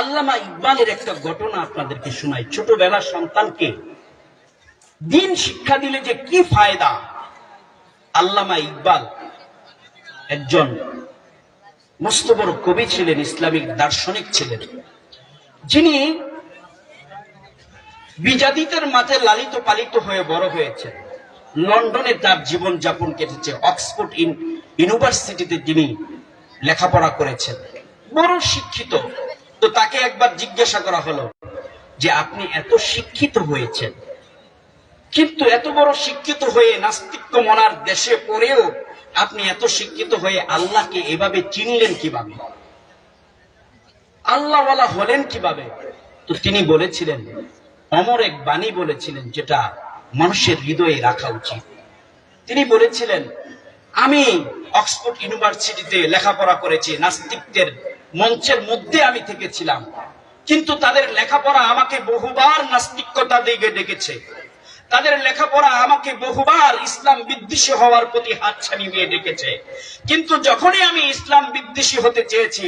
আল্লামা ইকবালের একটা ঘটনা আপনাদেরকে শোনাই। ছোটবেলা সন্তানকে দিন শিক্ষা দিলে যে কি ফায়দা? আল্লামা ইকবাল একজন মস্ত বড় কবি ছিলেন, ইসলামিক দার্শনিক ছিলেন। যিনি বিজাদিতের মাঝে লালিত পালিত হয়ে বড় হয়েছেন। লন্ডনে তার জীবন যাপন কেটেছে, অক্সফোর্ড ইউনিভার্সিটিতে তিনি লেখাপড়া করেছেন। বড় শিক্ষিত। তো তাকে একবার জিজ্ঞাসা করা হলো যে আপনি এত শিক্ষিত হয়েছেন। কিন্তু এত বড় শিক্ষিত হয়ে নাস্তিক্য মনার দেশে পড়েও আপনি এত শিক্ষিত হয়ে আল্লাহকে এভাবে চিনলেন কীভাবে? আল্লাহওয়ালা হলেন কীভাবে? তো তিনি বলেছিলেন, অমর এক বাণী বলেছিলেন যেটা মানুষের হৃদয়ে রাখা উচিত। তিনি বলেছিলেন, আমি অক্সফোর্ড ইউনিভার্সিটিতে লেখাপড়া করেছি, নাস্তিকদের মঞ্চের মধ্যে আমি থেকেছিলাম। কিন্তু তাদের লেখাপড়া আমাকে বহুবার নাস্তিকতা দিকে ডেকেছে। তাদের লেখাপড়া আমাকে বহুবার ইসলাম বিদ্বেষী হওয়ার প্রতি হাত ছাড়িয়ে ডেকেছে। কিন্তু যখনই আমি ইসলাম বিদ্বেষী হতে চেয়েছি,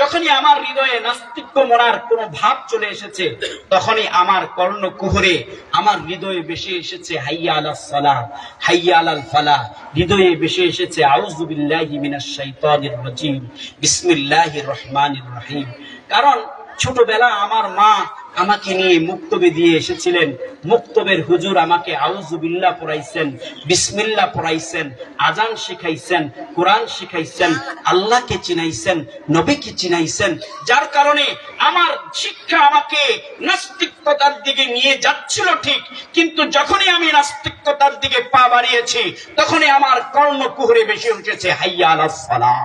যখনই আমার হৃদয়ে নাস্তিক্য মনার কোন ভাব চলে এসেছে, তখনই আমার কর্ণ কুহরে আমার হৃদয়ে বেশি এসেছে, হাইয়া আলাহ সালাহ, হাইয়া আলাল ফালাহ। হৃদয়ে বেশি এসেছে আউযুবিল্লাহি মিনাশ শাইতানির রাজিম, বিসমিল্লাহির রহমানির রহিম। কারণ ছোটবেলা আমার মা আমাকে নিয়ে মুক্তবে দিয়ে এসেছিলেন। মুক্তবের হুজুর আমাকে আউজুবিল্লাহ পড়াইছেন, বিসমিল্লাহ পড়াইছেন আজান শিখাইছেন, কোরআন শিখাইছেন, আল্লাহকে চিনাইছেন, নবীকে চিনাইছেন। যার কারণে আমার শিক্ষা আমাকে নাস্তিকতার দিকে নিয়ে যাচ্ছিল ঠিক, কিন্তু যখনই আমি নাস্তিকতার দিকে পা বাড়িয়েছি, তখনই আমার কর্ণ কুহরে বেশি উঠেছে, হাইয়া আলাস সালাহ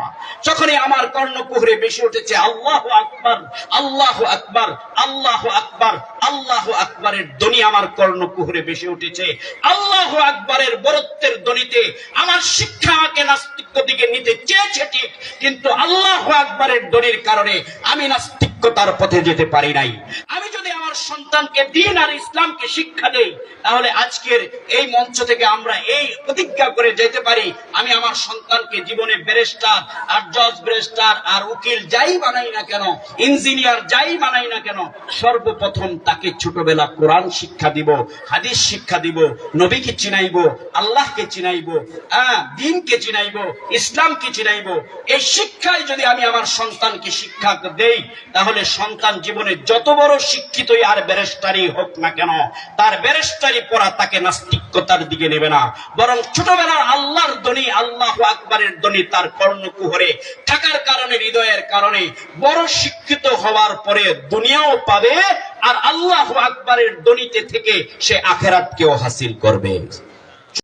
যখনই আমার কর্ণকুহরে বেশি উঠেছে, আল্লাহ আকবর আল্লাহ আকবর, আল্লাহ আকবার, আল্লাহ আকবরের ধ্বনি আমার কর্ণ কুহরে বেশি উঠেছে। আল্লাহ আকবরের বরত্বের ধ্বনিতে আমার শিক্ষা আমাকে নাস্তিক্য দিকে নিতে চেয়েছে ঠিক, কিন্তু আল্লাহ আকবরের ধ্বনির কারণে আমি নাস্তিক্যতার পথে যেতে পারি নাই। আমি আমার সন্তানকে, দিন আর ইসলামকে শিক্ষা দেই, তাহলে আজকের এই মঞ্চ থেকে আমরা এই প্রতিজ্ঞা করে যেতে পারি, আমি আমার সন্তানকে জীবনে ব্যারিস্টার আর জজ ব্যারিস্টার আর উকিল যাই বানাই না কেন, ইঞ্জিনিয়ার যাই বানাই না কেন, সর্বপ্রথম তাকে ছোটবেলা কোরআন শিক্ষা দিব, হাদিস শিক্ষা দিব, নবীকে চিনাইব, আল্লাহকে চিনাইব হ্যাঁ দিনকে চিনাইব, ইসলামকে চিনাইব। এই শিক্ষায় যদি আমি আমার সন্তানকে শিক্ষা দেই, তাহলে সন্তান জীবনে যত বড় শিক্ষিতই আর ব্যারিস্টারই হোক না কেন, তার ব্যারিস্টারি পড়া তাকে নাস্তিকতার দিকে নেবে না। বরং ছোটবেলার আল্লাহর ধ্বনি, আল্লাহ আকবরের ধ্বনি তার কর্ণকুহরে থাকার কারণে, হৃদয়ের কারণে বড় শিক্ষিত হওয়ার পরে দুনিয়াও পাবে আর আল্লাহ আকবরের দনিতে থেকে সে আখেরাতকেও হাসিল করবে।